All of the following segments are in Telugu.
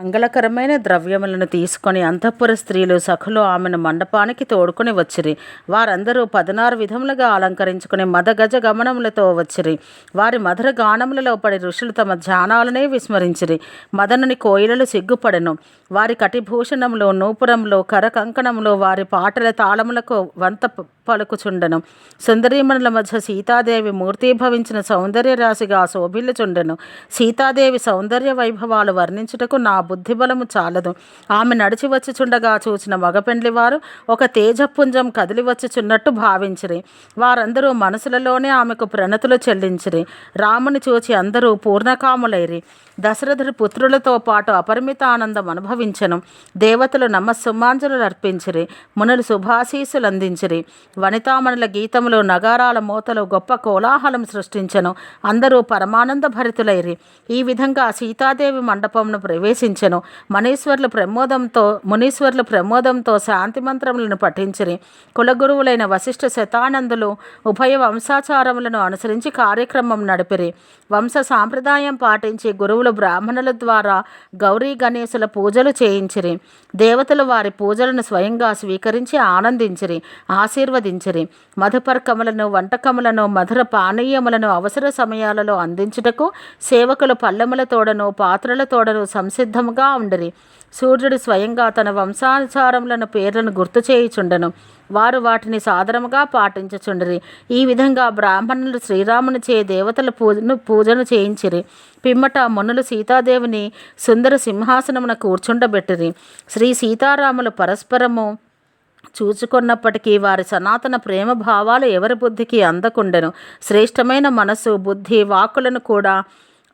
మంగళకరమైన ద్రవ్యములను తీసుకొని అంతఃపుర స్త్రీలు సఖులు ఆమెను మండపానికి తోడుకొని వచ్చిరి. వారందరూ పదనారు విధములుగా అలంకరించుకుని మదగజ గమనములతో వచ్చిరి. వారి మధుర గానములలో పడి ఋషులు తమ ధ్యానాలనే విస్మరించిరి. మదనుని కోయిలలు సిగ్గుపడెను. వారి కటిభూషణంలో నూపురంలో కరకంకణంలో వారి పాటల తాళములకు వంత పలుకుచుండెను. సుందరీమణుల మధ్య సీతాదేవి మూర్తీభవించిన సౌందర్య రాశిగా శోభిల్లుచుండెను. సీతాదేవి సౌందర్య వైభవాలు వర్ణించుటకు నా బుద్ధిబలము చాలదు. ఆమె నడిచి వచ్చిచుండగా చూచిన మగపెండ్లి వారు ఒక తేజపుంజం కదిలి వచ్చిచున్నట్టు భావించిరి. వారందరూ మనసులలోనే ఆమెకు ప్రణతులు చెల్లించిరి. రాముని చూచి అందరూ పూర్ణకాములైరి. దశరథుడి పుత్రులతో పాటు అపరిమిత ఆనందం అనుభవించను. దేవతలు నమస్సుమాంజలు అర్పించిరి. మునులు శుభాశీసులు అందించిరి వనితామణుల గీతములు నగారాల మోతలు గొప్ప కోలాహలం సృష్టించను. అందరూ పరమానంద భరితులైరి ఈ విధంగా సీతాదేవి మండపంను ప్రవేశించి పఠించెను మనీశ్వర్ల ప్రమోదంతో మునీశ్వర్ల ప్రమోదంతో శాంతి మంత్రములను పఠించిరి. కులగురువులైన వశిష్ఠ శతానందులు ఉభయ వంశాచారములను అనుసరించి కార్యక్రమం నడిపిరి. వంశ సాంప్రదాయం పాటించి గురువులు బ్రాహ్మణుల ద్వారా గౌరీ గణేశుల పూజలు చేయించిరి. దేవతలు వారి పూజలను స్వయంగా స్వీకరించి ఆనందించిరి ఆశీర్వదించిరి. మధుపర్కములను వంటకములను మధుర పానీయములను అవసర సమయాలలో అందించుటకు సేవకులు పల్లెముల తోడను పాత్రల తోడను సంసిద్ధముగా ఉండిరి. సూర్యుడు స్వయంగా తన వంశానుసారములను పేర్లను గుర్తు చేయుచుండెను. వారు వాటిని సాదరముగా పాటించుచుండరి. ఈ విధంగా బ్రాహ్మణులు శ్రీరాముని చే దేవతల పూజను పూజను చేయించిరి. పిమ్మట మునులు సీతాదేవిని సుందర సింహాసనమున కూర్చుండబెట్టిరి. శ్రీ సీతారాములు పరస్పరము చూచుకున్నప్పటికీ వారి సనాతన ప్రేమ భావాలు ఎవరి బుద్ధికి అందకుండెను. శ్రేష్టమైన మనసు బుద్ధి వాక్కులను కూడా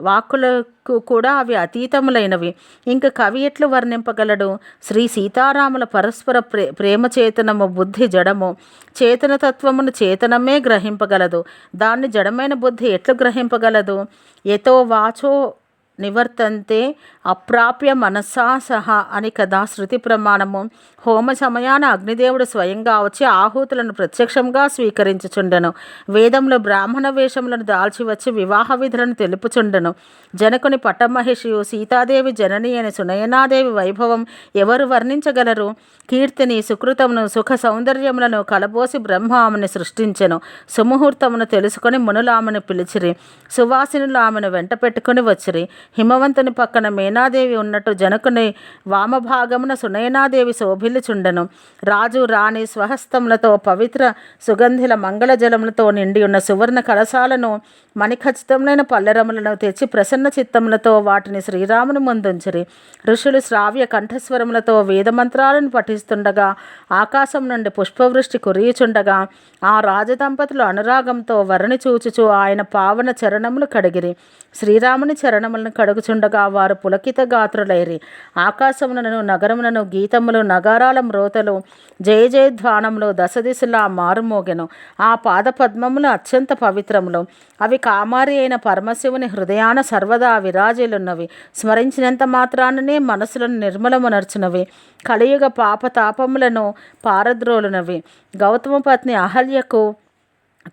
వాక్కులకు కూడా అవి అతీతములైనవి. ఇంక కవి ఎట్లు వర్ణింపగలడు? శ్రీ సీతారాముల పరస్పర ప్రే ప్రేమ చేతనము బుద్ధి జడము చేతన తత్వమును చేతనమే గ్రహింపగలదు. దాన్ని జడమైన బుద్ధి ఎట్లు గ్రహింపగలదు? ఎతో వాచో నివర్తంతే అప్రాప్య మనస్సా సహా అని కదా శృతి ప్రమాణము. హోమ సమయాన అగ్నిదేవుడు స్వయంగా వచ్చి ఆహూతులను ప్రత్యక్షంగా స్వీకరించుచుండెను. వేదంలో బ్రాహ్మణ వేషములను దాల్చి వచ్చి వివాహ విధులను తెలుపుచుండెను. జనకుని పట్టమహిషియు సీతాదేవి జనని అని సునయనాదేవి వైభవం ఎవరు వర్ణించగలరు? కీర్తిని సుకృతమును సుఖ సౌందర్యములను కలబోసి బ్రహ్మ ఆమెను సృష్టించెను. సుముహూర్తమును తెలుసుకొని మునులు ఆమెను పిలిచిరి. సువాసినులు ఆమెను వెంట పెట్టుకుని వచ్చిరి. హిమవంతుని పక్కన మేన సునయనాదేవి ఉన్నట్టు జనకుని వామభాగమున సునయనాదేవి శోభిల్చుండెను రాజు రాణి స్వహస్తములతో పవిత్ర సుగంధిల మంగళ జలములతో నిండి ఉన్న సువర్ణ కలశాలను మణిఖచ్చితములైన పల్లెరములను తెచ్చి ప్రసన్న చిత్తములతో వాటిని శ్రీరాముని ముందుంచిరి. ఋషులు శ్రావ్య కంఠస్వరములతో వేదమంత్రాలను పఠిస్తుండగా ఆకాశం నుండి పుష్పవృష్టి కురియుచుండగా ఆ రాజదంపతులు అనురాగంతో వరణి చూచుచు ఆయన పావన చరణములు కడిగిరి. శ్రీరాముని చరణములను కడుగుచుండగా వారు పులకి గాత్రులైరి. ఆకాశములను నగరములను గీతములు నగారాల మ్రోతలు జయ జయధ్వానములు దశదిశలా మారుమోగెను. ఆ పాదపద్మములు అత్యంత పవిత్రములు. అవి కామారి అయిన పరమశివుని హృదయాన సర్వదా విరాజిల్లున్నవి. స్మరించినంత మాత్రాననే మనసులను నిర్మలమునర్చునవి. కలియుగ పాపతాపములను పారద్రోలునవి. గౌతమ పత్ని అహల్యకు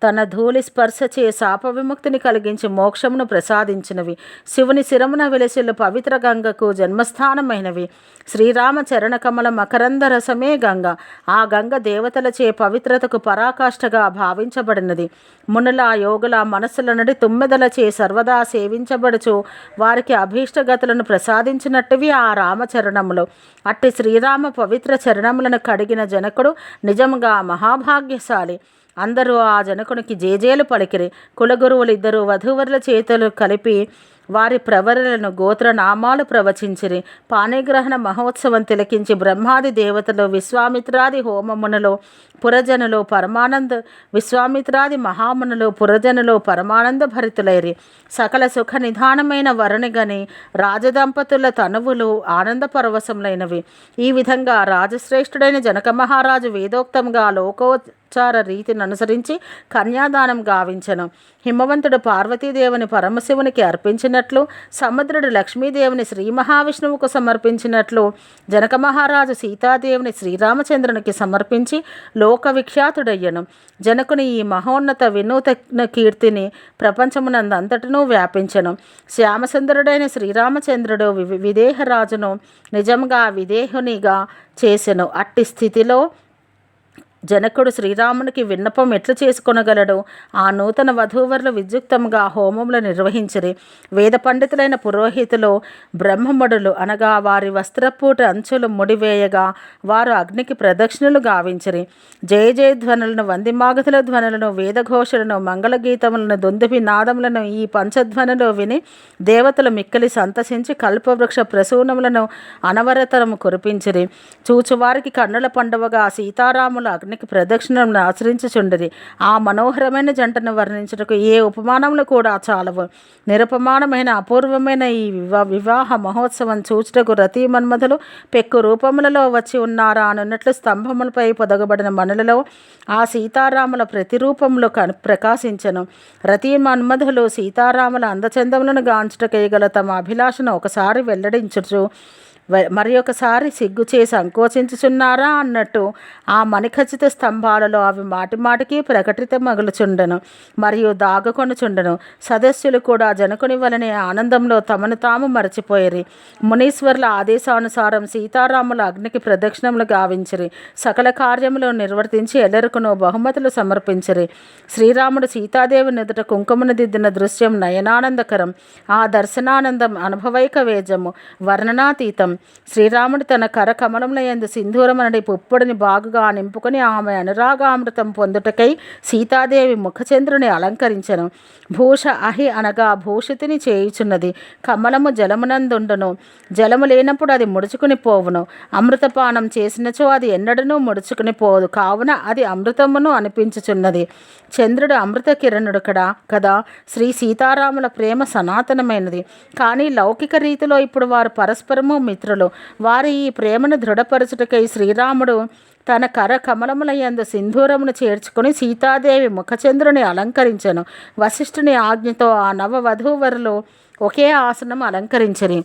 తన ధూళి స్పర్శచే శాప విముక్తిని కలిగించి మోక్షమును ప్రసాదించినవి. శివుని శిరమున వెలసిల్లు పవిత్ర గంగకు జన్మస్థానమైనవి. శ్రీరామ చరణకమల మకరందరసమే మకరంద రసమే గంగ. ఆ గంగ దేవతలచే పవిత్రతకు పరాకాష్ఠగా భావించబడినది. మునుల యోగుల మనస్సుల నుండి తుమ్మెదలచే సర్వదా సేవించబడుచు వారికి అభీష్టగతులను ప్రసాదించినట్టువి ఆ రామచరణములు. అట్టి శ్రీరామ పవిత్ర చరణములను కడిగిన జనకుడు నిజంగా మహాభాగ్యశాలి. అందరూ ఆ జనకునికి జేజేలు పలికిరి. కులగురువులు ఇద్దరు వధూవరుల చేతులు కలిపి వారి ప్రవరలను గోత్ర నామాలు ప్రవచించిరి. పాణిగ్రహణ మహోత్సవం తిలకించి బ్రహ్మాది దేవతలు విశ్వామిత్రాది హోమమునులు పురజనులు పరమానంద విశ్వామిత్రాది మహామునులు పురజనులు పరమానంద భరితులైరి. సకల సుఖ నిధానమైన వరుణిగని రాజదంపతుల తనువులు ఆనంద పరవశములైనవి. ఈ విధంగా రాజశ్రేష్ఠుడైన జనక మహారాజు వేదోక్తంగా లోకో ఆచార రీతిని అనుసరించి కన్యాదానం గావించను. హిమవంతుడు పార్వతీదేవిని పరమశివునికి అర్పించినట్లు సముద్రుడు లక్ష్మీదేవిని శ్రీ మహావిష్ణువుకు సమర్పించినట్లు జనక మహారాజు సీతాదేవిని శ్రీరామచంద్రునికి సమర్పించి లోక విఖ్యాతుడయ్యను. జనకుని ఈ మహోన్నత వినూతన కీర్తిని ప్రపంచమునందంతటను వ్యాపించను. శ్యామసుందరుడైన శ్రీరామచంద్రుడు వి విదేహరాజును నిజంగా విదేహునిగా చేసెను. అట్టి స్థితిలో జనకుడు శ్రీరామునికి విన్నపం ఎట్లు చేసుకొనగలడు? ఆ నూతన వధూవరులు విద్యుక్తంగా హోమములు నిర్వహించిరి. వేద పండితులైన పురోహితులు బ్రహ్మముడులు అనగా వారి వస్త్రపూట అంచులు ముడివేయగా వారు అగ్నికి ప్రదక్షిణలు గావించిరి. జయ జయ ధ్వనులను వందిమాగతుల ధ్వనులను వేదఘోషలను మంగళగీతములను దుందుభి నాదములను ఈ పంచధ్వనులు విని దేవతలు మిక్కిలి సంతసించి కల్పవృక్ష ప్రసూనములను అనవరతరము కురిపించిరి. చూచువారికి కన్నుల పండువగా సీతారాముల అతనికి ప్రదక్షిణను ఆచరించుచుండిరి ఆ మనోహరమైన జంటను వర్ణించుటకు ఏ ఉపమానములు కూడా చాలవు. నిరపమానమైన అపూర్వమైన ఈ వివా వివాహ మహోత్సవం చూచుటకు రతి మన్మధులు పెక్కు రూపములలో వచ్చి ఉన్నారా అన్నట్లు స్తంభములపై పొదగబడిన మనులలో ఆ సీతారాముల ప్రతిరూపములు కను ప్రకాశించను. రతి మన్మధులు సీతారాముల అందచందములను గాంచుటకేయగల తమ అభిలాషను ఒకసారి వెల్లడించుచు మరి ఒకసారి సిగ్గుచే సంకోచించుచున్నారా అన్నట్టు ఆ మణిఖచ్చిత స్తంభాలలో అవి మాటి మాటికి ప్రకటిత మగులుచుండెను మరియు దాగకొనుచుండెను. సదస్సులు కూడా జనకుని వలనే ఆనందంలో తమను తాము మరచిపోయిరి. మునీశ్వర్ల ఆదేశానుసారం సీతారాముల అగ్నికి ప్రదక్షిణములు గావించిరి. సకల కార్యములు నిర్వర్తించి ఎల్లరికును బహుమతులు సమర్పించిరి. శ్రీరాముడు సీతాదేవి ఎదుట కుంకుమను దిద్దిన దృశ్యం నయనానందకరం. ఆ దర్శనానందం అనుభవైక వేజము. వర్ణనాతీతం. శ్రీరాముడు తన కరకమలంలో ఎందు యందు సింధూరమనడి పుప్పొడిని బాగుగా నింపుకొని ఆమె అనురాగామృతం పొందుటకై సీతాదేవి ముఖచంద్రుని అలంకరించను. భూష అహి అనగా భూషితిని చేయుచున్నది. కమలము జలమునందుండును. జలము లేనప్పుడు అది ముడుచుకుని పోవును. అమృతపానం చేసినచో అది ఎన్నడనూ ముడుచుకుని పోదు. కావున అది అమృతమును అనిపించుచున్నది. చంద్రుడు అమృత కిరణుడు కదా కదా? శ్రీ సీతారాముల ప్రేమ సనాతనమైనది. కానీ లౌకిక రీతిలో ఇప్పుడు వారు పరస్పరము మిత్రులు వారి ఈ ప్రేమను దృఢపరచుటకై శ్రీరాముడు తన కర కమలములయందు సింధూరమును చేర్చుకుని సీతాదేవి ముఖచంద్రుని అలంకరించను. వశిష్ఠుని ఆజ్ఞతో ఆ నవ వధూవరులు ఒకే ఆసనం అలంకరించరి.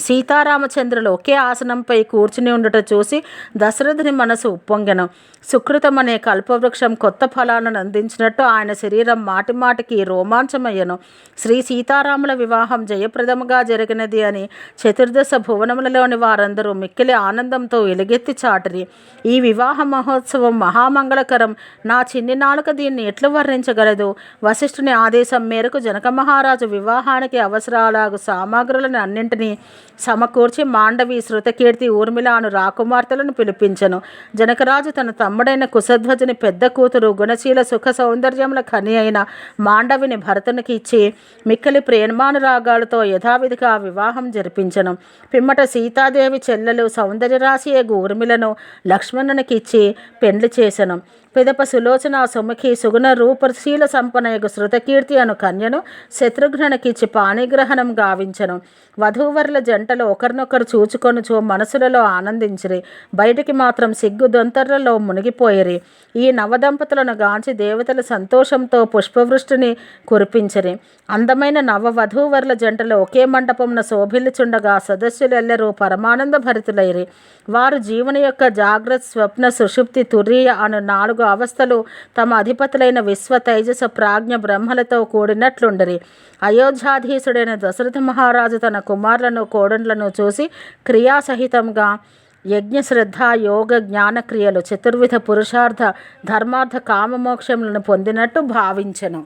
సీతారామచంద్రులు ఒకే ఆసనంపై కూర్చుని ఉండటం చూసి దశరథుని మనసు ఉప్పొంగెను. సుకృతం అనే కల్పవృక్షం కొత్త ఫలాలను అందించినట్టు ఆయన శరీరం మాటిమాటికి రోమాంచమయ్యను. శ్రీ సీతారాముల వివాహం జయప్రదముగా జరిగినది అని చతుర్దశ భువనములలోని వారందరూ మిక్కిలి ఆనందంతో ఎలుగెత్తి చాటిరి. ఈ వివాహ మహోత్సవం మహామంగళకరం. నా చిన్ని నాలుక దీన్ని ఎట్లు వర్ణించగలదు? వశిష్ఠుని ఆదేశం మేరకు జనక మహారాజు వివాహానికి అవసరాలకు సామాగ్రులను అన్నింటినీ సమకూర్చి మాండవి శృతకీర్తి ఊర్మిళాను రాకుమార్తెలను పిలిపించను. జనకరాజు తన తమ్ముడైన కుశధ్వజుని పెద్ద కూతురు గుణశీల సుఖ సౌందర్యముల ఖని అయిన మాండవిని భరతునికి ఇచ్చి మిక్కలి ప్రేమానురాగాలతో యథావిధిగా వివాహం జరిపించను. పిమ్మట సీతాదేవి చెల్లెలు సౌందర్యరాశి ఊర్మిలను లక్ష్మణునికి ఇచ్చి పెండ్లి చేసెను. పిదప సులోచన సుముఖి సుగుణ రూపశీల సంపన్నయగు శృతకీర్తి అను కన్యను శత్రుఘ్నకిచ్చి పాణిగ్రహణం గావించను. వధూవరుల జంటలు ఒకరినొకరు చూచుకొనుచు మనసులలో ఆనందించిరి. బయటికి మాత్రం సిగ్గు దొంతర్లలో మునిగిపోయిరి. ఈ నవదంపతులను గాంచి దేవతల సంతోషంతో పుష్పవృష్టిని కురిపించిరి. అందమైన నవ వధూవరుల జంటలు ఒకే మండపమున శోభిల్లుచుండగా సదస్సులెల్లరూ పరమానంద భరితులైరి వారు జీవన యొక్క జాగ్రత్త స్వప్న సుషుప్తి తురి అను నాలుగు అవస్థలు తమ అధిపతులైన విశ్వ తేజస ప్రాజ్ఞ బ్రహ్మలతో కూడినట్లుండరి. అయోధ్యాధీశుడైన దశరథ మహారాజు తన కుమారులను కోడండ్లను చూసి క్రియాసహితంగా యజ్ఞశ్రద్ధ యోగ జ్ఞానక్రియలు చతుర్విధ పురుషార్థ ధర్మార్థ కామమోక్షములను పొందినట్టు భావించెను.